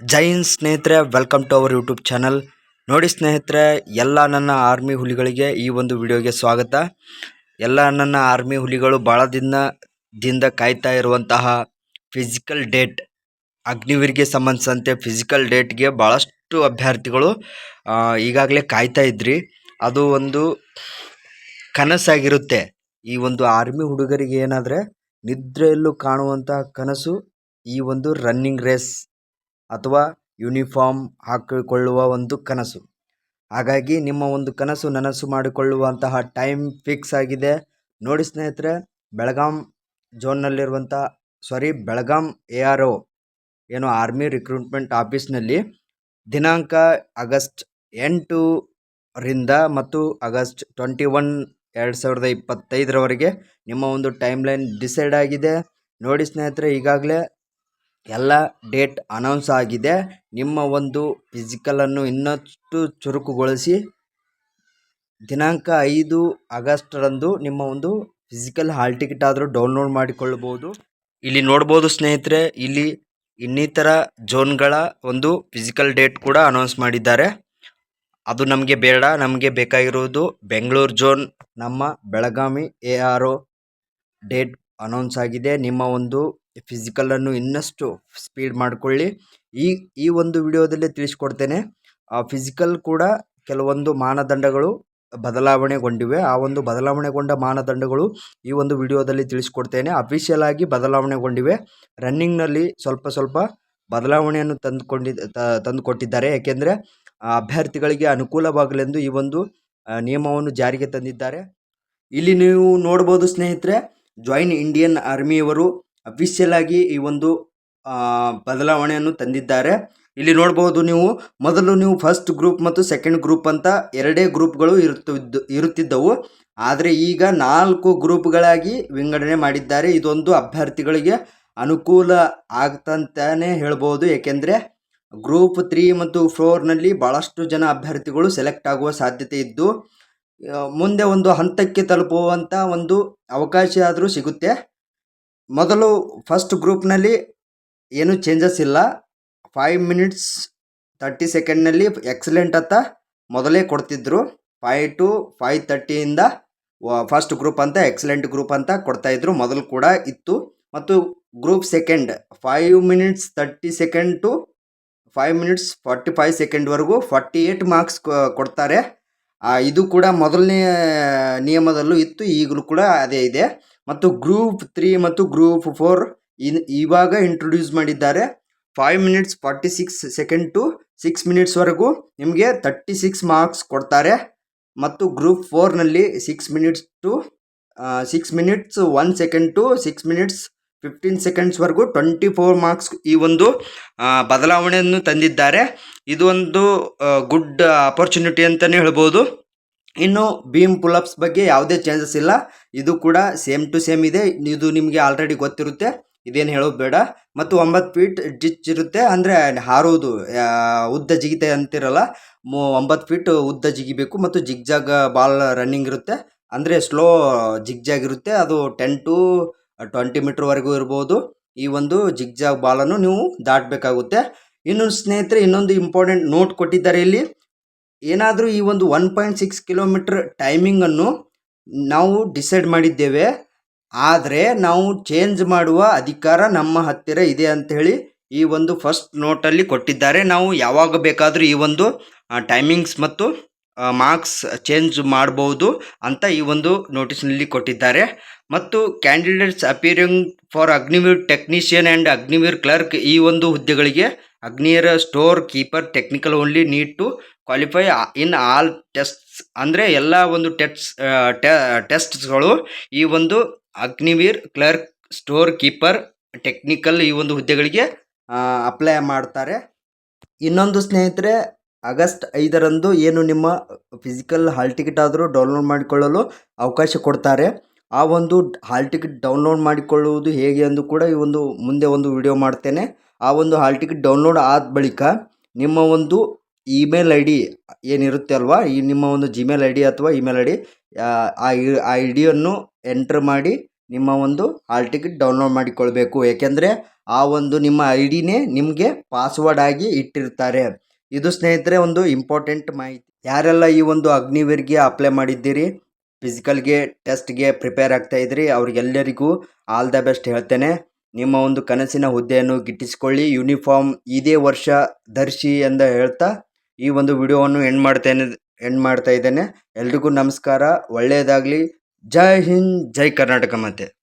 ಜೈ ಹಿಂದ್ ಸ್ನೇಹಿತರೆ welcome to our YouTube channel ನೋಡಿ ಸ್ನೇಹಿತರೆ, ಎಲ್ಲ ನನ್ನ ಆರ್ಮಿ ಹುಲಿಗಳಿಗೆ ಈ ಒಂದು ವಿಡಿಯೋಗೆ ಸ್ವಾಗತ. ಎಲ್ಲ ನನ್ನ ಆರ್ಮಿ ಹುಲಿಗಳು ಭಾಳ ದಿನದಿಂದ ಕಾಯ್ತಾ ಇರುವಂತಹ ಫಿಸಿಕಲ್ ಡೇಟ್ ಅಗ್ನಿವೀರ್ಗೆ ಸಂಬಂಧಿಸಿದಂತೆ ಫಿಸಿಕಲ್ ಡೇಟ್ಗೆ ಭಾಳಷ್ಟು ಅಭ್ಯರ್ಥಿಗಳು ಈಗಾಗಲೇ ಕಾಯ್ತಾ ಇದ್ರಿ. ಅದು ಒಂದು ಕನಸಾಗಿರುತ್ತೆ. ಈ ಒಂದು ಆರ್ಮಿ ಹುಡುಗರಿಗೆ ಏನಾದರೆ ನಿದ್ರೆಯಲ್ಲೂ ಕಾಣುವಂತಹ ಕನಸು, ಈ ಒಂದು ರನ್ನಿಂಗ್ ರೇಸ್ ಅಥವಾ ಯೂನಿಫಾರ್ಮ್ ಹಾಕಿಕೊಳ್ಳುವ ಒಂದು ಕನಸು. ಹಾಗಾಗಿ ನಿಮ್ಮ ಒಂದು ಕನಸು ನನಸು ಮಾಡಿಕೊಳ್ಳುವಂತಹ ಟೈಮ್ ಫಿಕ್ಸ್ ಆಗಿದೆ. ನೋಡಿ ಸ್ನೇಹಿತರೆ, Belgaum ಝೋನ್ನಲ್ಲಿರುವಂಥ, sorry, Belgaum A R O ಏನು ಆರ್ಮಿ ರಿಕ್ರೂಟ್ಮೆಂಟ್ ಆಫೀಸ್ನಲ್ಲಿ ದಿನಾಂಕ ಆಗಸ್ಟ್ ಎಂಟರಿಂದ ಮತ್ತು ಆಗಸ್ಟ್ ಟ್ವೆಂಟಿ ಒನ್ ಎರಡು ಸಾವಿರದ ಇಪ್ಪತ್ತೈದರವರೆಗೆ ನಿಮ್ಮ ಒಂದು ಟೈಮ್ ಲೈನ್ ಡಿಸೈಡ್ ಆಗಿದೆ. ನೋಡಿ ಸ್ನೇಹಿತರೆ, ಈಗಾಗಲೇ ಎಲ್ಲ ಡೇಟ್ ಅನೌನ್ಸ್ ಆಗಿದೆ. ನಿಮ್ಮ ಒಂದು ಫಿಸಿಕಲನ್ನು ಇನ್ನಷ್ಟು ಚುರುಕುಗೊಳಿಸಿ. ದಿನಾಂಕ ಐದು ಆಗಸ್ಟರಂದು ನಿಮ್ಮ ಒಂದು ಫಿಸಿಕಲ್ ಹಾಲ್ ಟಿಕೆಟ್ ಆದರೂ ಡೌನ್ಲೋಡ್ ಮಾಡಿಕೊಳ್ಳಬಹುದು. ಇಲ್ಲಿ ನೋಡ್ಬೋದು ಸ್ನೇಹಿತರೆ, ಇಲ್ಲಿ ಇನ್ನಿತರ ಝೋನ್ಗಳ ಒಂದು ಫಿಸಿಕಲ್ ಡೇಟ್ ಕೂಡ ಅನೌನ್ಸ್ ಮಾಡಿದ್ದಾರೆ. ಅದು ನಮಗೆ ಬೇಡ, ನಮಗೆ ಬೇಕಾಗಿರುವುದು ಬೆಂಗಳೂರು ಝೋನ್ ನಮ್ಮ Belagavi A R O date announce ಆಗಿದೆ. ನಿಮ್ಮ ಒಂದು ಫಿಸಿಕಲನ್ನು ಇನ್ನಷ್ಟು ಸ್ಪೀಡ್ ಮಾಡಿಕೊಳ್ಳಿ. ಈ ಈ ಒಂದು ವಿಡಿಯೋದಲ್ಲಿ ತಿಳಿಸ್ಕೊಡ್ತೇನೆ ಫಿಸಿಕಲ್ ಕೂಡ ಕೆಲವೊಂದು ಮಾನದಂಡಗಳು ಬದಲಾವಣೆಗೊಂಡಿವೆ. ಆ ಒಂದು ಬದಲಾವಣೆಗೊಂಡ ಮಾನದಂಡಗಳು ಈ ಒಂದು ವಿಡಿಯೋದಲ್ಲಿ ತಿಳಿಸ್ಕೊಡ್ತೇನೆ. ಅಫಿಷಿಯಲ್ ಆಗಿ ಬದಲಾವಣೆಗೊಂಡಿವೆ. ರನ್ನಿಂಗ್ನಲ್ಲಿ ಸ್ವಲ್ಪ ಸ್ವಲ್ಪ ಬದಲಾವಣೆಯನ್ನು ತಂದುಕೊಂಡಿ ತಂದುಕೊಟ್ಟಿದ್ದಾರೆ. ಏಕೆಂದರೆ ಅಭ್ಯರ್ಥಿಗಳಿಗೆ ಅನುಕೂಲವಾಗಲೆಂದು ಈ ಒಂದು ನಿಯಮವನ್ನು ಜಾರಿಗೆ ತಂದಿದ್ದಾರೆ. ಇಲ್ಲಿ ನೀವು ನೋಡ್ಬೋದು ಸ್ನೇಹಿತರೆ ಜಾಯಿನ್ ಇಂಡಿಯನ್ ಆರ್ಮಿಯವರು ಅಫಿಷಿಯಲ್ ಆಗಿ ಈ ಒಂದು ಬದಲಾವಣೆಯನ್ನು ತಂದಿದ್ದಾರೆ. ಇಲ್ಲಿ ನೋಡಬಹುದು ನೀವು, ಮೊದಲು ನೀವು ಫಸ್ಟ್ ಗ್ರೂಪ್ ಮತ್ತು ಸೆಕೆಂಡ್ ಗ್ರೂಪ್ ಅಂತ ಎರಡೇ ಗ್ರೂಪ್ಗಳು ಇರುತ್ತಿದ್ದು, ಇರುತ್ತಿದ್ದವು. ಆದರೆ ಈಗ ನಾಲ್ಕು ಗ್ರೂಪ್ಗಳಾಗಿ ವಿಂಗಡಣೆ ಮಾಡಿದ್ದಾರೆ. ಇದೊಂದು ಅಭ್ಯರ್ಥಿಗಳಿಗೆ ಅನುಕೂಲ ಆಗ್ತಂತಾನೆ ಹೇಳ್ಬೋದು. ಏಕೆಂದರೆ ಗ್ರೂಪ್ ತ್ರೀ ಮತ್ತು ಫೋರ್ನಲ್ಲಿ ಭಾಳಷ್ಟು ಜನ ಅಭ್ಯರ್ಥಿಗಳು ಸೆಲೆಕ್ಟ್ ಆಗುವ ಸಾಧ್ಯತೆ ಇದ್ದು, ಮುಂದೆ ಒಂದು ಹಂತಕ್ಕೆ ತಲುಪುವಂಥ ಒಂದು ಅವಕಾಶ ಆದರೂ ಸಿಗುತ್ತೆ. ಮೊದಲು ಫಸ್ಟ್ ಗ್ರೂಪ್ನಲ್ಲಿ ಏನು ಚೇಂಜಸ್ ಇಲ್ಲ. ಫೈವ್ ಮಿನಿಟ್ಸ್ ತರ್ಟಿ ಸೆಕೆಂಡ್ನಲ್ಲಿ ಎಕ್ಸಲೆಂಟ್ ಅಂತ ಮೊದಲೇ ಕೊಡ್ತಿದ್ರು. ಫೈ ಟು ಫೈವ್ ತರ್ಟಿಯಿಂದ ಫಸ್ಟ್ ಗ್ರೂಪ್ ಅಂತ ಎಕ್ಸಲೆಂಟ್ ಗ್ರೂಪ್ ಅಂತ ಕೊಡ್ತಾಯಿದ್ರು ಮೊದಲು ಕೂಡ ಇತ್ತು. ಮತ್ತು group second five minutes thirty second to five minutes forty five ಸೆಕೆಂಡ್ವರೆಗೂ forty eight marks ಕೊಡ್ತಾರೆ. ಇದು ಕೂಡ ಮೊದಲನೇ, ನಿಯಮದಲ್ಲೂ ಇತ್ತು. ಈಗಲೂ ಕೂಡ ಅದೇ ಇದೆ. ಮತ್ತು ಗ್ರೂಪ್ ತ್ರೀ ಮತ್ತು ಗ್ರೂಪ್ ಫೋರ್ ಇನ್ ಇವಾಗ ಇಂಟ್ರೊಡ್ಯೂಸ್ ಮಾಡಿದ್ದಾರೆ. Five minutes forty six second to six ಮಿನಿಟ್ಸ್ವರೆಗೂ ನಿಮಗೆ ತರ್ಟಿ ಸಿಕ್ಸ್ ಮಾರ್ಕ್ಸ್ ಕೊಡ್ತಾರೆ. ಮತ್ತು group ಫೋರ್ನಲ್ಲಿ six minutes to six minutes one second to six minutes fifteen ಸೆಕೆಂಡ್ಸ್ವರೆಗೂ twenty four marks ಈ ಒಂದು ಬದಲಾವಣೆಯನ್ನು ತಂದಿದ್ದಾರೆ. ಇದು ಒಂದು ಗುಡ್ ಅಪರ್ಚುನಿಟಿ ಅಂತಲೇ ಹೇಳ್ಬೋದು. ಇನ್ನು ಬೀಮ್ ಪುಲಪ್ಸ್ ಬಗ್ಗೆ ಯಾವುದೇ ಚೇಂಜಸ್ ಇಲ್ಲ. ಇದು ಕೂಡ ಸೇಮ್ ಟು ಸೇಮ್ ಇದೆ. ಇದು ನಿಮಗೆ ಆಲ್ರೆಡಿ ಗೊತ್ತಿರುತ್ತೆ. ಇದೇನು ಹೇಳೋದು ಬೇಡ. ಮತ್ತು ಒಂಬತ್ತು ಫೀಟ್ ಡಿಚ್ ಇರುತ್ತೆ. ಅಂದರೆ ಹಾರೋದು ಉದ್ದ ಜಿಗಿತೆ ಅಂತಿರಲ್ಲ. ಮೂ, ಒಂಬತ್ತು ಫೀಟ್ ಉದ್ದ ಜಿಗಿಬೇಕು ಮತ್ತು ಜಿಗ್ಜಾಗ್ ಬಾಲ್ ರನ್ನಿಂಗ್ ಇರುತ್ತೆ. ಅಂದರೆ ಸ್ಲೋ ಜಿಗ್ಜಾಗ್ ಇರುತ್ತೆ. ಅದು ಟೆನ್ ಟು ಟ್ವೆಂಟಿ ಮೀಟ್ರ್ವರೆಗೂ ಇರ್ಬೋದು. ಈ ಒಂದು ಜಿಗ್ಜಾಗ್ ಬಾಲನ್ನು ನೀವು ದಾಟಬೇಕಾಗುತ್ತೆ. ಇನ್ನು ಸ್ನೇಹಿತರೆ, ಇನ್ನೊಂದು ಇಂಪಾರ್ಟೆಂಟ್ ನೋಟ್ ಕೊಟ್ಟಿದ್ದಾರೆ ಇಲ್ಲಿ. ಏನಾದರೂ ಈ ಒಂದು ಒನ್ ಪಾಯಿಂಟ್ ಸಿಕ್ಸ್ ಕಿಲೋಮೀಟ್ರ್ ಟೈಮಿಂಗನ್ನು ನಾವು ಡಿಸೈಡ್ ಮಾಡಿದ್ದೇವೆ. ಆದರೆ ನಾವು ಚೇಂಜ್ ಮಾಡುವ ಅಧಿಕಾರ ನಮ್ಮ ಹತ್ತಿರ ಇದೆ ಅಂತ ಹೇಳಿ ಈ ಒಂದು ಫಸ್ಟ್ ನೋಟಲ್ಲಿ ಕೊಟ್ಟಿದ್ದಾರೆ. ನಾವು ಯಾವಾಗ ಬೇಕಾದರೂ ಈ ಒಂದು ಟೈಮಿಂಗ್ಸ್ ಮತ್ತು ಮಾರ್ಕ್ಸ್ ಚೇಂಜ್ ಮಾಡ್ಬೋದು ಅಂತ ಈ ಒಂದು ನೋಟಿಸ್ನಲ್ಲಿ ಕೊಟ್ಟಿದ್ದಾರೆ. ಮತ್ತು candidates appearing for Agniveer technician and Agniveer clerk ಈ ಒಂದು ಹುದ್ದೆಗಳಿಗೆ ಅಗ್ನಿಯರ storekeeper technical only need to qualify in all tests ಅಂದರೆ ಎಲ್ಲ ಒಂದು ಟೆಟ್ಸ್ ಟೆಸ್ಟ್ಸ್ಗಳು ಈ ಒಂದು Agniveer clerk store keeper technical ಈ ಒಂದು ಹುದ್ದೆಗಳಿಗೆ ಅಪ್ಲೈ ಮಾಡ್ತಾರೆ. ಇನ್ನೊಂದು ಸ್ನೇಹಿತರೆ, ಆಗಸ್ಟ್ ಐದರಂದು ಏನು ನಿಮ್ಮ ಫಿಸಿಕಲ್ ಹಾಲ್ ಟಿಕೆಟ್ ಆದರೂ ಡೌನ್ಲೋಡ್ ಮಾಡಿಕೊಳ್ಳಲು ಅವಕಾಶ ಕೊಡ್ತಾರೆ. ಆ ಒಂದು ಹಾಲ್ ಟಿಕೆಟ್ ಡೌನ್ಲೋಡ್ ಮಾಡಿಕೊಳ್ಳುವುದು ಹೇಗೆ ಎಂದು ಕೂಡ ಈ ಒಂದು, ಮುಂದೆ ಒಂದು ವಿಡಿಯೋ ಮಾಡ್ತೇನೆ. ಆ ಒಂದು ಹಾಲ್ ಟಿಕೆಟ್ ಡೌನ್ಲೋಡ್ ಆದ ಬಳಿಕ ನಿಮ್ಮ ಒಂದು ಇಮೇಲ್ ಐ ಡಿ ಏನಿರುತ್ತೆ ಅಲ್ವಾ? ಈ ನಿಮ್ಮ ಒಂದು ಜಿಮೇಲ್ ಐ ಡಿ ಅಥವಾ ಇಮೇಲ್ ಐ ಡಿ ಆ ಐ ಡಿಯನ್ನು ಎಂಟ್ರ್ ಮಾಡಿ ನಿಮ್ಮ ಒಂದು ಹಾಲ್ ಟಿಕೆಟ್ ಡೌನ್ಲೋಡ್ ಮಾಡಿಕೊಳ್ಬೇಕು. ಏಕೆಂದರೆ ಆ ಒಂದು ನಿಮ್ಮ ಐ ಡಿನೇ ನಿಮಗೆ ಪಾಸ್ವರ್ಡ್ ಆಗಿ ಇಟ್ಟಿರ್ತಾರೆ. ಇದು ಸ್ನೇಹಿತರೆ ಒಂದು ಇಂಪಾರ್ಟೆಂಟ್ ಮಾಹಿತಿ. ಯಾರೆಲ್ಲ ಈ ಒಂದು ಅಗ್ನಿವೀರ್ಗೆ ಅಪ್ಲೈ ಮಾಡಿದ್ದೀರಿ ಫಿಸಿಕಲ್ಗೆ ಟೆಸ್ಟ್ಗೆ ಪ್ರಿಪೇರ್ ಆಗ್ತಾ ಅವ್ರಿಗೆಲ್ಲರಿಗೂ ಆಲ್ ದ ಬೆಸ್ಟ್ ಹೇಳ್ತೇನೆ. ನಿಮ್ಮ ಒಂದು ಕನಸಿನ ಹುದ್ದೆಯನ್ನು ಗಿಟ್ಟಿಸಿಕೊಳ್ಳಿ. ಯೂನಿಫಾರ್ಮ್ ಇದೇ ವರ್ಷ ಧರಿಸಿ ಎಂದು ಹೇಳ್ತಾ ಈ ಒಂದು ವಿಡಿಯೋವನ್ನು ಎಂಡ್ ಮಾಡ್ತೇನೆ ಎಂಡ್ ಮಾಡ್ತಾ ಇದ್ದೇನೆ. ಎಲ್ರಿಗೂ ನಮಸ್ಕಾರ. ಒಳ್ಳೆಯದಾಗಲಿ. ಜೈ ಹಿಂದ್, ಜೈ ಕರ್ನಾಟಕ ಮತ್ತೆ